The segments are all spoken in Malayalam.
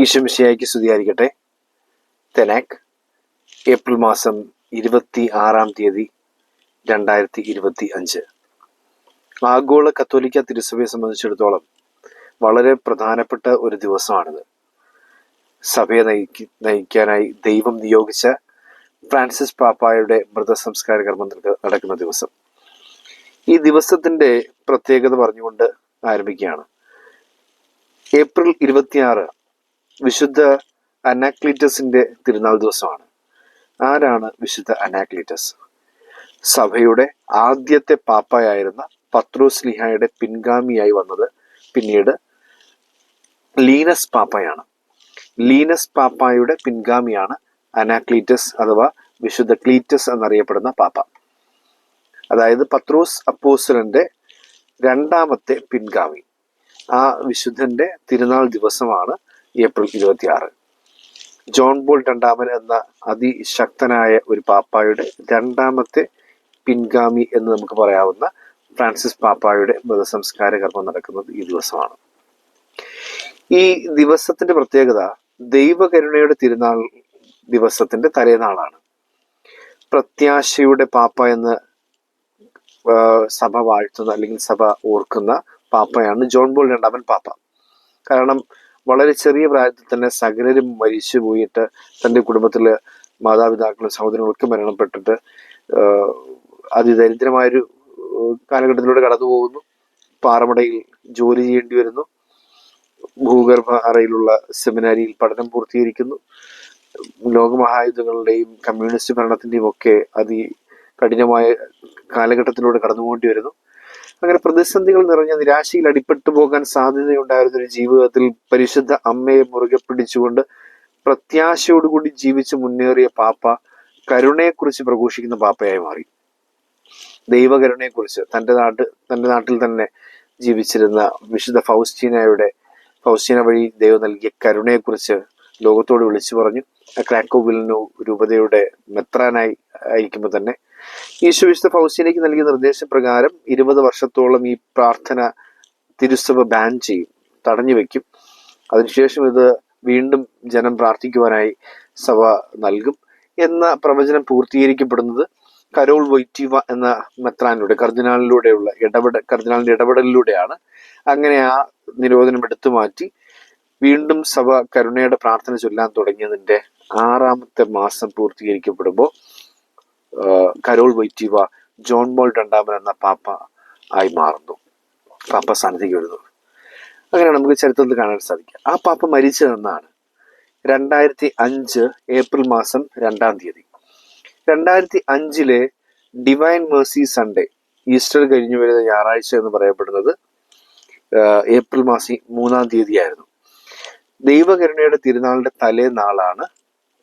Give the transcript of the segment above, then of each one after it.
ഈശംശിയായിക്ക് സ്തുതിയായിരിക്കട്ടെ. തെനാക് ഏപ്രിൽ മാസം ഇരുപത്തി ആറാം തീയതി രണ്ടായിരത്തി ഇരുപത്തി അഞ്ച് ആഗോള കത്തോലിക്ക തിരുസഭയെ സംബന്ധിച്ചിടത്തോളം വളരെ പ്രധാനപ്പെട്ട ഒരു ദിവസമാണിത്. സഭയെ നയിക്ക നയിക്കാനായി ദൈവം നിയോഗിച്ച ഫ്രാൻസിസ് പാപ്പായുടെ മൃതസംസ്കാര കർമ്മം നടക്കുന്ന ദിവസം. ഈ ദിവസത്തിന്റെ പ്രത്യേകത പറഞ്ഞുകൊണ്ട് ആരംഭിക്കുകയാണ്. ഏപ്രിൽ ഇരുപത്തിയാറ് വിശുദ്ധ അനാക്ലിറ്റസിന്റെ തിരുനാൾ ദിവസമാണ്. ആരാണ് വിശുദ്ധ അനാക്ലിറ്റസ്? സഭയുടെ ആദ്യത്തെ പാപ്പയായിരുന്ന പത്രോസ് ലിഹായുടെ പിൻഗാമിയായി വന്നത് പിന്നീട് ലീനസ് പാപ്പയാണ്. ലീനസ് പാപ്പായുടെ പിൻഗാമിയാണ് അനാക്ലീറ്റസ് അഥവാ വിശുദ്ധ ക്ലീറ്റസ് എന്നറിയപ്പെടുന്ന പാപ്പ. അതായത് പത്രോസ് അപ്പോസ്റ്റലിന്റെ രണ്ടാമത്തെ പിൻഗാമി. ആ വിശുദ്ധന്റെ തിരുനാൾ ദിവസമാണ് ഏപ്രിൽ ഇരുപത്തിയാറ്. ജോൺ ബോൾ രണ്ടാമൻ എന്ന അതിശക്തനായ ഒരു പാപ്പായുടെ രണ്ടാമത്തെ പിൻഗാമി എന്ന് നമുക്ക് പറയാവുന്ന ഫ്രാൻസിസ് പാപ്പായുടെ മൃതസംസ്കാര കർമ്മം നടക്കുന്നത് ഈ ദിവസമാണ്. ഈ ദിവസത്തിന്റെ പ്രത്യേകത ദൈവകരുണയുടെ തിരുനാൾ ദിവസത്തിന്റെ തലേനാളാണ് പ്രത്യാശയുടെ പാപ്പ എന്ന് സഭ വാഴ്ത്തുന്ന അല്ലെങ്കിൽ സഭ ഓർക്കുന്ന പാപ്പയാണ് ജോൺ ബോൾ രണ്ടാമൻ പാപ്പ. കാരണം വളരെ ചെറിയ പ്രായത്തിൽ തന്നെ സകലരും മരിച്ചു പോയിട്ട് തന്റെ കുടുംബത്തിലെ മാതാപിതാക്കളും സഹോദരങ്ങളൊക്കെ മരണപ്പെട്ടിട്ട് അതിദരിദ്രമായൊരു കാലഘട്ടത്തിലൂടെ കടന്നു പോകുന്നു പാറമടയിൽ ജോലി ചെയ്യേണ്ടി വരുന്നു. ഭൂഗർഭ അറയിലുള്ള സെമിനാരിയിൽ പഠനം പൂർത്തീകരിക്കുന്നു. ലോകമഹായുധങ്ങളുടെയും കമ്മ്യൂണിസ്റ്റ് ഭരണത്തിന്റെയും ഒക്കെ അതി കഠിനമായ കാലഘട്ടത്തിലൂടെ കടന്നു പോകേണ്ടി വരുന്നു. അങ്ങനെ പ്രതിസന്ധികൾ നിറഞ്ഞ നിരാശയിൽ അടിപ്പെട്ടു പോകാൻ സാധ്യതയുണ്ടായിരുന്ന ഒരു ജീവിതത്തിൽ പരിശുദ്ധ അമ്മയെ മുറുകെ പിടിച്ചുകൊണ്ട് പ്രത്യാശയോടുകൂടി ജീവിച്ച് മുന്നേറിയ പാപ്പ കരുണയെക്കുറിച്ച് പ്രഘോഷിക്കുന്ന പാപ്പയായി മാറി. ദൈവകരുണയെക്കുറിച്ച് തന്റെ നാട്ട് തന്റെ നാട്ടിൽ തന്നെ ജീവിച്ചിരുന്ന വിശുദ്ധ ഫൗസ്റ്റീനയുടെ ഫൗസ്റ്റീന വഴി ദൈവം നൽകിയ കരുണയെക്കുറിച്ച് ലോകത്തോട് വിളിച്ചു പറഞ്ഞു ക്രാക്കോ വിൽനു രൂപതയുടെ മെത്രാനായി ആയിരിക്കുമ്പോൾ തന്നെ ഈശോ വിശുദ്ധ നൽകിയ നിർദ്ദേശപ്രകാരം ഇരുപത് വർഷത്തോളം ഈ പ്രാർത്ഥന തിരുസഭ ബാൻ ചെയ്യും തടഞ്ഞു വെക്കും. അതിനുശേഷം ഇത് വീണ്ടും ജനം പ്രാർത്ഥിക്കുവാനായി സഭ നൽകും എന്ന പ്രവചനം പൂർത്തീകരിക്കപ്പെടുന്നത് കരോൾ വൈറ്റീവ എന്ന മെത്രാനിലൂടെ കർദിനാളിലൂടെയുള്ള ഇടപെട കർദിനാളിന്റെ ഇടപെടലിലൂടെയാണ്. അങ്ങനെ ആ നിരോധനം എടുത്തു മാറ്റി വീണ്ടും സഭ കരുണയുടെ പ്രാർത്ഥന ചൊല്ലാൻ തുടങ്ങിയതിന്റെ ആറാമത്തെ മാസം പൂർത്തീകരിക്കപ്പെടുമ്പോൾ കരോൾ വൈറ്റീവ ജോൺ മോൾ രണ്ടാമൻ എന്ന പാപ്പ ആയി മാറുന്നു. പാപ്പ സ്ഥാനത്തേക്ക് വരുന്നു. അങ്ങനെ നമുക്ക് ചരിത്രത്തിൽ കാണാൻ സാധിക്കുക ആ പാപ്പ മരിച്ചതെന്നാണ് രണ്ടായിരത്തി അഞ്ച് ഏപ്രിൽ മാസം രണ്ടാം തീയതി. രണ്ടായിരത്തി അഞ്ചിലെ ഡിവൈൻ മേഴ്സി സൺഡേ ഈസ്റ്റർ കഴിഞ്ഞു വരുന്ന ഞായറാഴ്ച എന്ന് പറയപ്പെടുന്നത് ഏപ്രിൽ മാസം മൂന്നാം തീയതിയായിരുന്നു. ദൈവകരുണയുടെ തിരുനാളിന്റെ തലേ നാളാണ്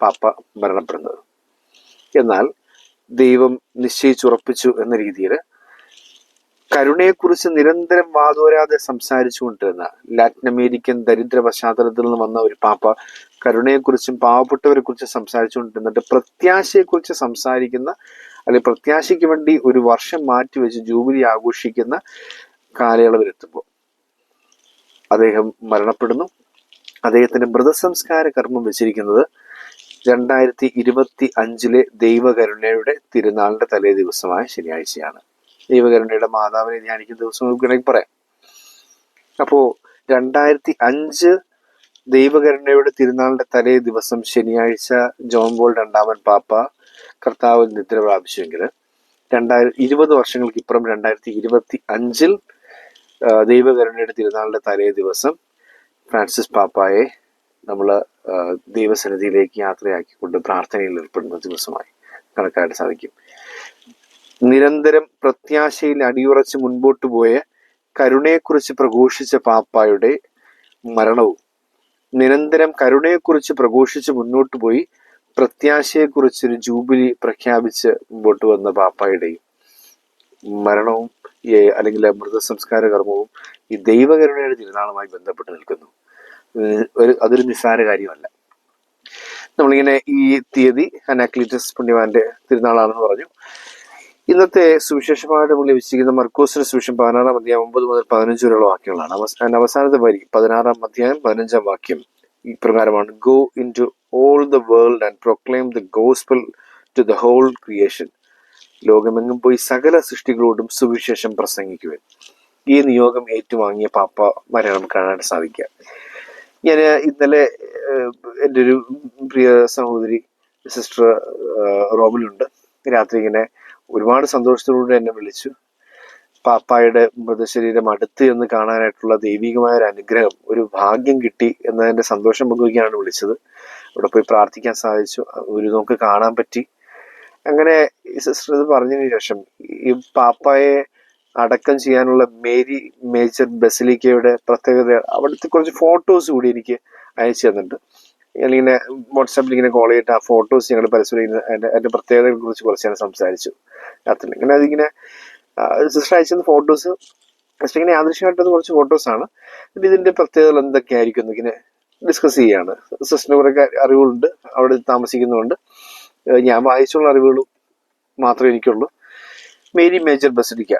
പാപ്പ മരണപ്പെടുന്നത്. എന്നാൽ ദൈവം നിശ്ചയിച്ചുറപ്പിച്ചു എന്ന രീതിയിൽ കരുണയെക്കുറിച്ച് നിരന്തരം വാതോരാതെ സംസാരിച്ചുകൊണ്ടിരുന്ന ലാറ്റിൻ അമേരിക്കൻ ദരിദ്ര പശ്ചാത്തലത്തിൽ നിന്ന് വന്ന ഒരു പാപ്പ കരുണയെക്കുറിച്ചും പാവപ്പെട്ടവരെ കുറിച്ചും സംസാരിച്ചുകൊണ്ടിരുന്നിട്ട് പ്രത്യാശയെക്കുറിച്ച് സംസാരിക്കുന്ന അല്ലെങ്കിൽ പ്രത്യാശയ്ക്ക് വേണ്ടി ഒരു വർഷം മാറ്റിവെച്ച് ജൂബിലി ആഘോഷിക്കുന്ന കാലയളവിലെത്തുമ്പോൾ അദ്ദേഹം മരണപ്പെടുന്നു. അദ്ദേഹത്തിന്റെ മൃതസംസ്കാര കർമ്മം വെച്ചിരിക്കുന്നത് രണ്ടായിരത്തി ഇരുപത്തി അഞ്ചിലെ ദൈവകരുണയുടെ തിരുനാളിന്റെ തലേ ദിവസമായ ശനിയാഴ്ചയാണ്. ദൈവകരുണയുടെ മാതാവിനെ ധ്യാനിക്കുന്ന ദിവസം നമുക്ക് വേണമെങ്കിൽ പറയാം. അപ്പോ രണ്ടായിരത്തി അഞ്ച് ദൈവകരുണയുടെ തിരുനാളിന്റെ തലേ ദിവസം ശനിയാഴ്ച ജോൺ ബോൾ രണ്ടാമൻ പാപ്പ കർത്താവ് നിദ്ര പ്രാപിച്ചുവെങ്കിൽ രണ്ടായിരത്തി ഇരുപത് വർഷങ്ങൾക്ക് ഇപ്പുറം രണ്ടായിരത്തി ഇരുപത്തി അഞ്ചിൽ ദൈവകരുണയുടെ തിരുനാളിന്റെ തലേ ദിവസം ഫ്രാൻസിസ് പാപ്പായെ നമ്മൾ ദൈവസന്നിധിയിലേക്ക് യാത്രയാക്കിക്കൊണ്ട് പ്രാർത്ഥനയിൽ ഏർപ്പെടുന്ന ദിവസമായി കണക്കാക്കാൻ സാധിക്കും. നിരന്തരം പ്രത്യാശയിൽ അടിയുറച്ച് മുൻപോട്ട് പോയ കരുണയെക്കുറിച്ച് പ്രഘോഷിച്ച പാപ്പായുടെ മരണവും നിരന്തരം കരുണയെക്കുറിച്ച് പ്രഘോഷിച്ച് മുന്നോട്ട് പോയി പ്രത്യാശയെക്കുറിച്ചൊരു ജൂബിലി പ്രഖ്യാപിച്ച് മുമ്പോട്ട് വന്ന പാപ്പായുടെയും മരണവും അല്ലെങ്കിൽ മൃതസംസ്കാര കർമ്മവും ഈ ദൈവകരുണയുടെ തിരുനാളുമായി ബന്ധപ്പെട്ട് നിൽക്കുന്നു. ഒരു അതൊരു നിസ്സാര കാര്യമല്ല. നമ്മളിങ്ങനെ ഈ തീയതി അനാക്ലിറ്റസ് പുണ്യവാന്റെ തിരുനാളാണെന്ന് പറഞ്ഞു. ഇന്നത്തെ സുവിശേഷമായിട്ട് നമ്മൾ ലഭിച്ചിരിക്കുന്ന മർക്കോസിന് സുവിശേഷം പതിനാറാം അധ്യായം ഒമ്പത് മുതൽ പതിനഞ്ച് വരെയുള്ള വാക്യങ്ങളാണ്. അവസാന അവസാനത്തെ വരി പതിനാറാം അധ്യായം പതിനഞ്ചാം വാക്യം ഇപ്രകാരമാണ്. Go into all the world and proclaim the gospel to the whole creation ലോകമെങ്ങും പോയി സകല സൃഷ്ടികളോടും സുവിശേഷം പ്രസംഗിക്കുവാൻ. ഈ നിയോഗം ഏറ്റുവാങ്ങിയ പാപ്പമാരെ നമുക്ക് കാണാൻ സാധിക്കുക. ഞാൻ ഇന്നലെ എന്റെ ഒരു പ്രിയ സഹോദരി സിസ്റ്റർ റോബിലുണ്ട്. രാത്രി ഇങ്ങനെ ഒരുപാട് സന്തോഷത്തോടുകൂടി എന്നെ വിളിച്ചു. പാപ്പായുടെ മൃതശരീരം അടുത്ത് എന്ന് കാണാനായിട്ടുള്ള ദൈവികമായ ഒരു അനുഗ്രഹം ഒരു ഭാഗ്യം കിട്ടി എന്നതിന്റെ സന്തോഷം പങ്കുവയ്ക്കാണ് വിളിച്ചത്. അവിടെ പോയി പ്രാർത്ഥിക്കാൻ സാധിച്ചു. ഒരു നോക്ക് കാണാൻ പറ്റി. അങ്ങനെ ഈ സിസ്റ്റർ ഇത് പറഞ്ഞതിന് ശേഷം ഈ പാപ്പായെ അടക്കം ചെയ്യാനുള്ള മേരി മേജർ ബസിലിക്കയുടെ പ്രത്യേകത അവിടുത്തെ കുറച്ച് ഫോട്ടോസ് കൂടി എനിക്ക് അയച്ചു തന്നിട്ടുണ്ട്. ഞാനിങ്ങനെ വാട്സാപ്പിൽ ഇങ്ങനെ കോൾ ചെയ്തിട്ട് ആ ഫോട്ടോസ് ഞങ്ങൾ പരസ്പരം ഇങ്ങനെ അതിന്റെ അതിന്റെ പ്രത്യേകതകളെ കുറിച്ച് കുറച്ച് ഞാൻ സംസാരിച്ചു. രാത്രി ഇങ്ങനെ അതിങ്ങനെ സിസ്റ്റർ അയച്ചിരുന്ന ഫോട്ടോസ് ജസ്റ്റ് ഇങ്ങനെ ആദർശമായിട്ടുള്ള കുറച്ച് ഫോട്ടോസ് ആണ്. ഇതിന്റെ പ്രത്യേകതകൾ എന്തൊക്കെയായിരിക്കും ആയിരിക്കും ഇങ്ങനെ ഡിസ്കസ് ചെയ്യാണ്. സിസ്റ്ററിന് കുറേ അറിവുകളുണ്ട്. അവിടെ താമസിക്കുന്നുണ്ട് ഞാൻ വായിച്ചുള്ള അറിവുകളും മാത്രമേ എനിക്കുള്ളൂ. Mary Major basilica.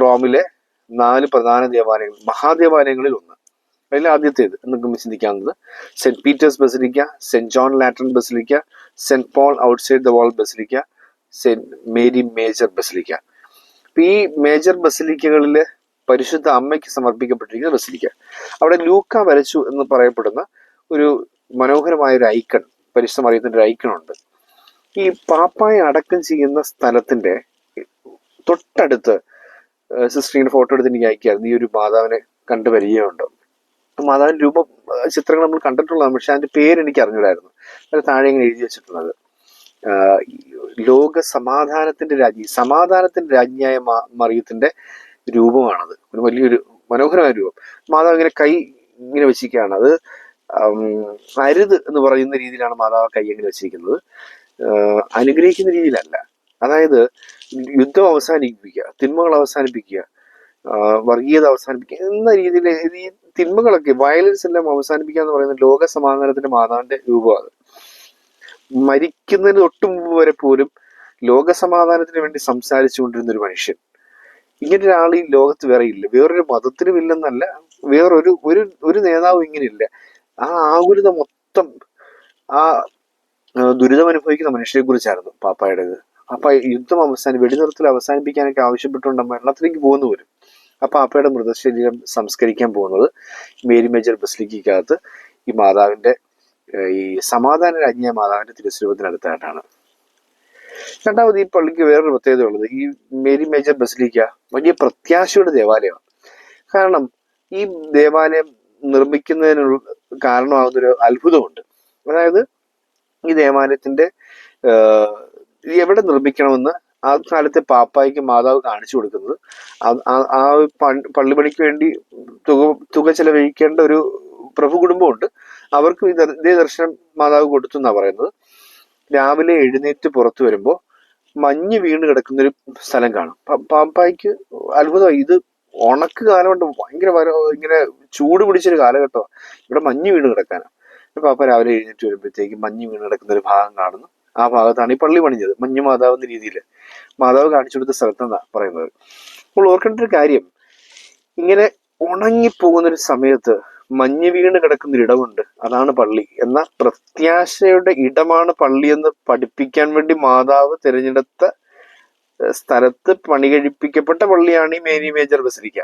റോമിലെ നാല് പ്രധാന ദേവാലയങ്ങൾ മഹാദേവാലയങ്ങളിൽ ഒന്ന്. അതിൽ ആദ്യത്തേത് നമുക്ക് ചിന്തിക്കാവുന്നത്. Saint Peter's basilica Saint John Lateran basilica Saint Paul outside the wall basilica Saint Mary Major basilica. ഈ മേജർ ബസിലിക്കകളിലെ പരിശുദ്ധ അമ്മയ്ക്ക് സമർപ്പിക്കപ്പെട്ടിരിക്കുന്ന ബസിലിക്ക. അവിടെ ലൂക്ക വരച്ചു എന്ന് പറയപ്പെടുന്ന ഒരു മനോഹരമായ ഒരു ഐക്കൺ പരിശുദ്ധ മറിയത്തിന്റെ ഒരു ഐക്കൺ ഉണ്ട്. ഈ പാപ്പായ അടക്കം ചെയ്യുന്ന സ്ഥലത്തിന്റെ തൊട്ടടുത്ത് സിസ്റ്ററിന്റെ ഫോട്ടോ എടുത്ത് എനിക്ക് അയക്കായിരുന്നു. ഈ ഒരു മാതാവിനെ കണ്ടു പരിചയമുണ്ടോ മാതാവിന്റെ രൂപ ചിത്രങ്ങൾ നമ്മൾ കണ്ടിട്ടുള്ളതാണ്. പക്ഷെ അതിന്റെ പേര് എനിക്ക് അറിഞ്ഞൂടായിരുന്നു. അതിന് താഴെ ഇങ്ങനെ എഴുതി വെച്ചിട്ടുള്ളത്. ലോക സമാധാനത്തിന്റെ രാജ്ഞി സമാധാനത്തിന്റെ രാജ്ഞിയായ മറിയത്തിന്റെ രൂപമാണത്. ഒരു വലിയൊരു മനോഹരമായ രൂപം. മാതാവ് ഇങ്ങനെ കൈ ഇങ്ങനെ വെച്ചിരിക്കുകയാണ്. അത് അരുത് എന്ന് പറയുന്ന രീതിയിലാണ് മാതാവ് കൈ ഇങ്ങനെ വെച്ചിരിക്കുന്നത്. അനുഗ്രഹിക്കുന്ന രീതിയിലല്ല. അതായത് യുദ്ധം അവസാനിപ്പിക്കുക. തിന്മകൾ അവസാനിപ്പിക്കുക. വർഗീയത അവസാനിപ്പിക്കുക എന്ന രീതിയിൽ ഈ തിന്മകളൊക്കെ വയലൻസ് എല്ലാം അവസാനിപ്പിക്കുക എന്ന് പറയുന്ന ലോക സമാധാനത്തിന്റെ മാതാവിന്റെ രൂപമാണ് മരിക്കുന്നതിന് തൊട്ടു മുമ്പ് വരെ പോലും ലോക സമാധാനത്തിന് വേണ്ടി സംസാരിച്ചു കൊണ്ടിരുന്ന ഒരു മനുഷ്യൻ. ഇങ്ങനെ ഒരാൾ ഈ ലോകത്ത് വേറെ ഇല്ല. വേറൊരു മതത്തിനും ഇല്ലെന്നല്ല വേറൊരു ഒരു ഒരു നേതാവും ഇങ്ങനെയില്ല ആ ആകുലത മൊത്തം ആ ദുരിതം അനുഭവിക്കുന്ന മനുഷ്യരെ കുറിച്ചായിരുന്നു പാപ്പായുടേത്. അപ്പൊ യുദ്ധം അവസാനം വെടിനിർത്തൽ അവസാനിപ്പിക്കാനൊക്കെ ആവശ്യപ്പെട്ടുകൊണ്ട് മരണത്തിലേക്ക് പോകുന്നു വരും അപ്പൊ അപ്പയുടെ മൃതശരീരം സംസ്കരിക്കാൻ പോകുന്നത് മേരി മേജർ ബസ്ലിക്കകത്ത് ഈ മാതാവിന്റെ ഈ സമാധാന രാജ്ഞിയ മാതാവിന്റെ തിരുസ്വരൂപത്തിനടുത്തായിട്ടാണ്. രണ്ടാമത് ഈ പള്ളിക്ക് വേറൊരു പ്രത്യേകത ഉള്ളത് ഈ മേരി മേജർ ബസിലിക്ക വലിയ പ്രത്യാശയുടെ ദേവാലയമാണ്. കാരണം ഈ ദേവാലയം നിർമ്മിക്കുന്നതിനുള്ള കാരണമാകുന്ന ഒരു അത്ഭുതമുണ്ട്. അതായത് ഈ ദേവാലയത്തിന്റെ ഇത് എവിടെ നിർമ്മിക്കണമെന്ന് ആ കാലത്തെ പാപ്പായ്ക്ക് മാതാവ് കാണിച്ചു കൊടുക്കുന്നത്. ആ- പള്ളി ആ പള്ളിപ്പണിക്ക് വേണ്ടി തുക തുക ചെലവഴിക്കേണ്ട ഒരു പ്രഭു കുടുംബമുണ്ട്. അവർക്ക് ഇതേ ദർശനം മാതാവ് കൊടുത്തു എന്നാ പറയുന്നത്. രാവിലെ എഴുന്നേറ്റ് പുറത്തു വരുമ്പോൾ മഞ്ഞ് വീണ് കിടക്കുന്ന ഒരു സ്ഥലം കാണും. പാപ്പായ്ക്ക് അത്ഭുതമായി. ഇത് ഉണക്ക് കാലമുണ്ട്. ഭയങ്കര വര- ഇങ്ങനെ ചൂട് പിടിച്ചൊരു കാലഘട്ടമാണ്. ഇവിടെ മഞ്ഞ് വീണ് കിടക്കാനാണ്. പാപ്പ രാവിലെ എഴുന്നേറ്റ് വരുമ്പോഴത്തേക്ക് മഞ്ഞ് വീണ് കിടക്കുന്ന ഒരു ഭാഗം കാണുന്നു. ആ ഭാഗത്താണ് ഈ പള്ളി പണിഞ്ഞത്. മഞ്ഞ മാതാവ് എന്ന രീതിയിൽ മാതാവ് കാണിച്ചു കൊടുത്ത സ്ഥലത്തെന്നാണ് പറയുന്നത്. അപ്പോൾ ഓർക്കേണ്ട ഒരു കാര്യം. ഇങ്ങനെ ഉണങ്ങിപ്പോകുന്ന ഒരു സമയത്ത് മഞ്ഞ് വീണ് കിടക്കുന്ന ഇടമുണ്ട് അതാണ് പള്ളി. എന്ന പ്രത്യാശയുടെ ഇടമാണ് പള്ളി എന്ന് പഠിപ്പിക്കാൻ വേണ്ടി മാതാവ് തിരഞ്ഞെടുത്ത സ്ഥലത്ത് പണി കഴിപ്പിക്കപ്പെട്ട പള്ളിയാണ് ഈ മേരി മേജർ ബസിലിക്ക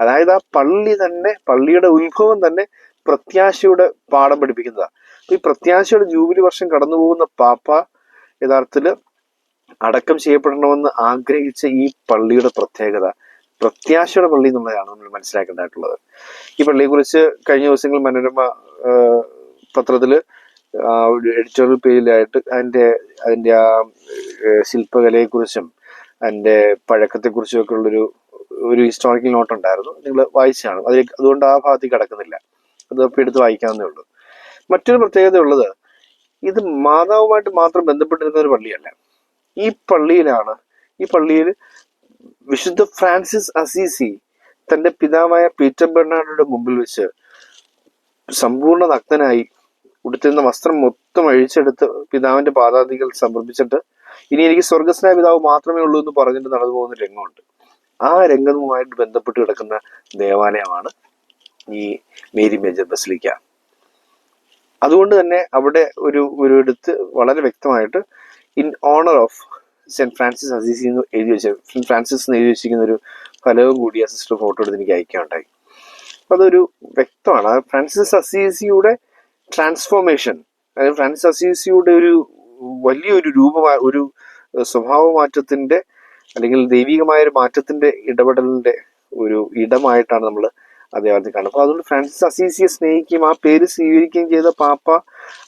അതായത് ആ പള്ളി തന്നെ പള്ളിയുടെ ഉത്ഭവം തന്നെ പ്രത്യാശയുടെ പാഠം പഠിപ്പിക്കുന്നതാണ് ഈ പ്രത്യാശയുടെ ജൂബിലി വർഷം കടന്നു പോകുന്ന പാപ്പ യഥാർത്ഥത്തിൽ അടക്കം ചെയ്യപ്പെടണമെന്ന് ആഗ്രഹിച്ച ഈ പള്ളിയുടെ പ്രത്യേകത പ്രത്യാശയുടെ പള്ളി എന്നുള്ളതാണ് നമ്മൾ മനസ്സിലാക്കേണ്ടതായിട്ടുള്ളത്. ഈ പള്ളിയെ കുറിച്ച് കഴിഞ്ഞ ദിവസങ്ങളിൽ മനോരമ പത്രത്തിൽ എഡിറ്റോറിയൽ പേജിലായിട്ട് അതിന്റെ അതിന്റെ ആ ശില്പകലയെ കുറിച്ചും അതിന്റെ പഴക്കത്തെ കുറിച്ചും ഒക്കെ ഉള്ളൊരു ഒരു ഹിസ്റ്റോറിക്കൽ നോട്ട് ഉണ്ടായിരുന്നു. നിങ്ങൾ വായിച്ചാണ് അതിലേക്ക് അതുകൊണ്ട് ആ ഭാഗത്തേക്ക് കടക്കുന്നില്ല. അത് എടുത്ത് വായിക്കാവുന്നേ ഉള്ളൂ. മറ്റൊരു പ്രത്യേകത ഉള്ളത് ഇത് മാതാവുമായിട്ട് മാത്രം ബന്ധപ്പെട്ടിരുന്ന ഒരു പള്ളിയല്ല. ഈ പള്ളിയിലാണ് ഈ പള്ളിയിൽ വിശുദ്ധ ഫ്രാൻസിസ് അസീസി തന്റെ പിതാവായ പീറ്റർ ബെർണാർഡോയുടെ മുമ്പിൽ വെച്ച് സമ്പൂർണ നഗ്നനായി ഉടുത്തിരുന്ന വസ്ത്രം മൊത്തം അഴിച്ചെടുത്ത് പിതാവിന്റെ പാതാദികൾ സമർപ്പിച്ചിട്ട് ഇനി എനിക്ക് സ്വർഗസ്നായ പിതാവ് മാത്രമേ ഉള്ളൂ എന്ന് പറഞ്ഞിട്ട് നടന്നു പോകുന്ന രംഗമുണ്ട്. ആ രംഗവുമായിട്ട് ബന്ധപ്പെട്ട് കിടക്കുന്ന ദേവാലയമാണ് ഈ മേരി മേജർ ബസിലിക്ക. അതുകൊണ്ട് തന്നെ അവിടെ ഒരു ഒരു എടുത്ത് വളരെ വ്യക്തമായിട്ട് in honour of Saint Francis Assisi എന്ന് എഴുതി വെച്ച സെന്റ് ഫ്രാൻസിസ് എന്ന് എഴുതി വെച്ചിരിക്കുന്ന ഒരു ഫലവും കൂടി ആ സിസ്റ്റർ ഫോട്ടോ എടുത്ത് എനിക്ക് അയക്കാനുണ്ടായി. അപ്പൊ അതൊരു വ്യക്തമാണ്. ഫ്രാൻസിസ് അസീസിയുടെ ട്രാൻസ്ഫോർമേഷൻ അതായത് ഫ്രാൻസിസ് അസീസിയുടെ ഒരു വലിയൊരു രൂപ ഒരു സ്വഭാവ മാറ്റത്തിന്റെ അല്ലെങ്കിൽ ദൈവികമായ ഒരു മാറ്റത്തിന്റെ ഇടപെടലിന്റെ ഒരു ഇടമായിട്ടാണ് നമ്മൾ കാണുന്നത് അപ്പൊ അതുകൊണ്ട് ഫ്രാൻസിസ് അസീസിയെ സ്നേഹിക്കുകയും ആ പേര് സ്വീകരിക്കുകയും ചെയ്ത പാപ്പ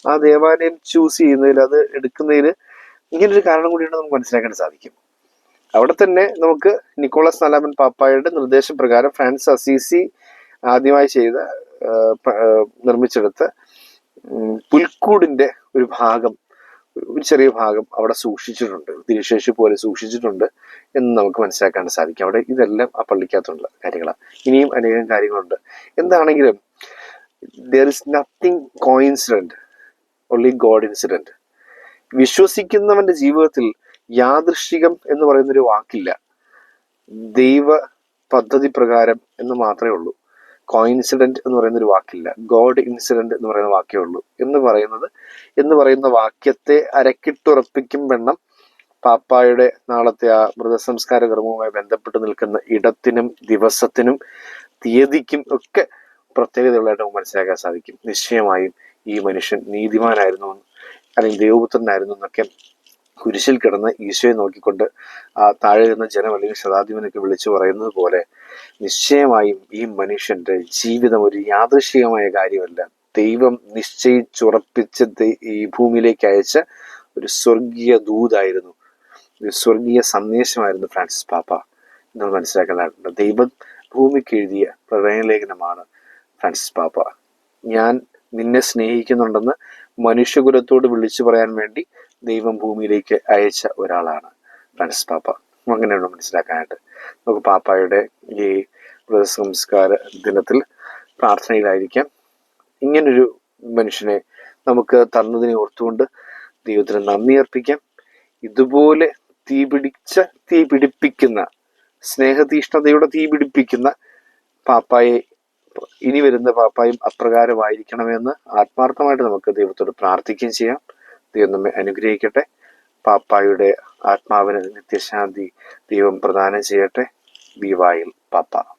ആ ദേവാലയം ചൂസ് ചെയ്യുന്നതിൽ അത് എടുക്കുന്നതിൽ ഇങ്ങനൊരു കാരണം കൂടിയാണ് നമുക്ക് മനസ്സിലാക്കാൻ സാധിക്കും. അവിടെ തന്നെ നമുക്ക് നിക്കോളസ് നാലാമൻ പാപ്പായുടെ നിർദ്ദേശപ്രകാരം ഫ്രാൻസിസ് അസീസി ആദ്യമായി ചെയ്ത നിർമ്മിച്ചെടുത്ത പുൽക്കൂടിന്റെ ഒരു ഭാഗം ഒരു ചെറിയ ഭാഗം അവിടെ സൂക്ഷിച്ചിട്ടുണ്ട്. തിരുശേഷി പോലെ സൂക്ഷിച്ചിട്ടുണ്ട് എന്ന് നമുക്ക് മനസ്സിലാക്കാൻ സാധിക്കും. അവിടെ ഇതെല്ലാം ആ പള്ളിക്കകത്തുള്ള കാര്യങ്ങളാണ്. ഇനിയും അനേകം കാര്യങ്ങളുണ്ട്. എന്താണെങ്കിലും there is nothing coincident only God incident വിശ്വസിക്കുന്നവന്റെ ജീവിതത്തിൽ യാദൃശ്ചികം എന്ന് പറയുന്നൊരു വാക്കില്ല. ദൈവ പദ്ധതി പ്രകാരം എന്ന് മാത്രമേ ഉള്ളൂ. കോയിൻസിഡന്റ് എന്ന് പറയുന്ന ഒരു വാക്കില്ല. ഗോഡ് ഇൻസിഡന്റ് എന്ന് പറയുന്ന വാക്കേ ഉള്ളൂ. എന്ന് പറയുന്നത് എന്ന് പറയുന്ന വാക്യത്തെ അരക്കിട്ടുറപ്പിക്കും വെണ്ണം പാപ്പായുടെ നാളത്തെ ആ മൃതസംസ്കാര കർമ്മവുമായി ബന്ധപ്പെട്ട് നിൽക്കുന്ന ഇടത്തിനും ദിവസത്തിനും തീയതിക്കും ഒക്കെ പ്രത്യേകതകളായിട്ട് നമുക്ക് മനസ്സിലാക്കാൻ സാധിക്കും. നിശ്ചയമായും ഈ മനുഷ്യൻ നീതിമാനായിരുന്നു അല്ലെങ്കിൽ ദൈവപുത്രനായിരുന്നു എന്നൊക്കെ കുരിശിൽ കിടന്ന് ഈശോയെ നോക്കിക്കൊണ്ട് ആ താഴെ നിന്ന ജനം അല്ലെങ്കിൽ ശതാധിപനൊക്കെ വിളിച്ചു പറയുന്നത് പോലെ നിശ്ചയമായും ഈ മനുഷ്യന്റെ ജീവിതം ഒരു യാദൃശികമായ കാര്യമല്ല. ദൈവം നിശ്ചയിച്ചുറപ്പിച്ച് ഈ ഭൂമിയിലേക്ക് അയച്ച ഒരു സ്വർഗീയ ദൂതായിരുന്നു. ഒരു സ്വർഗീയ സന്ദേശമായിരുന്നു ഫ്രാൻസിസ് പാപ്പ. നമ്മൾ മനസ്സിലാക്കേണ്ടതുണ്ട് ദൈവം ഭൂമിക്ക് എഴുതിയ പ്രണയലേഖനമാണ് ഫ്രാൻസിസ് പാപ്പ. ഞാൻ നിന്നെ സ്നേഹിക്കുന്നുണ്ടെന്ന് മനുഷ്യകുലത്തോട് വിളിച്ചു പറയാൻ വേണ്ടി ദൈവം ഭൂമിയിലേക്ക് അയച്ച ഒരാളാണ് ഫ്രാൻസിസ് പാപ്പ അങ്ങനെയാണ് മനസ്സിലാക്കാനായിട്ട്. നമുക്ക് പാപ്പായുടെ ഈ സംസ്കാര ദിനത്തിൽ പ്രാർത്ഥനയിലായിരിക്കാം. ഇങ്ങനൊരു മനുഷ്യനെ നമുക്ക് തന്നതിനെ ഓർത്തുകൊണ്ട് ദൈവത്തിന് നന്ദി അർപ്പിക്കാം. ഇതുപോലെ തീപിടിച്ച തീപിടിപ്പിക്കുന്ന സ്നേഹതീഷ്ണതയുടെ തീ പിടിപ്പിക്കുന്ന പാപ്പായെ ഇനി വരുന്ന പാപ്പായും അപ്രകാരമായിരിക്കണമെന്ന് ആത്മാർത്ഥമായിട്ട് നമുക്ക് ദൈവത്തോട് പ്രാർത്ഥിക്കുകയും ചെയ്യാം. ദൈവം നമ്മെ അനുഗ്രഹിക്കട്ടെ. പാപ്പായുടെ ആത്മാവിന് നിത്യശാന്തി ദൈവം പ്രദാനം ചെയ്യട്ടെ. ബി വായിൽ പാപ്പ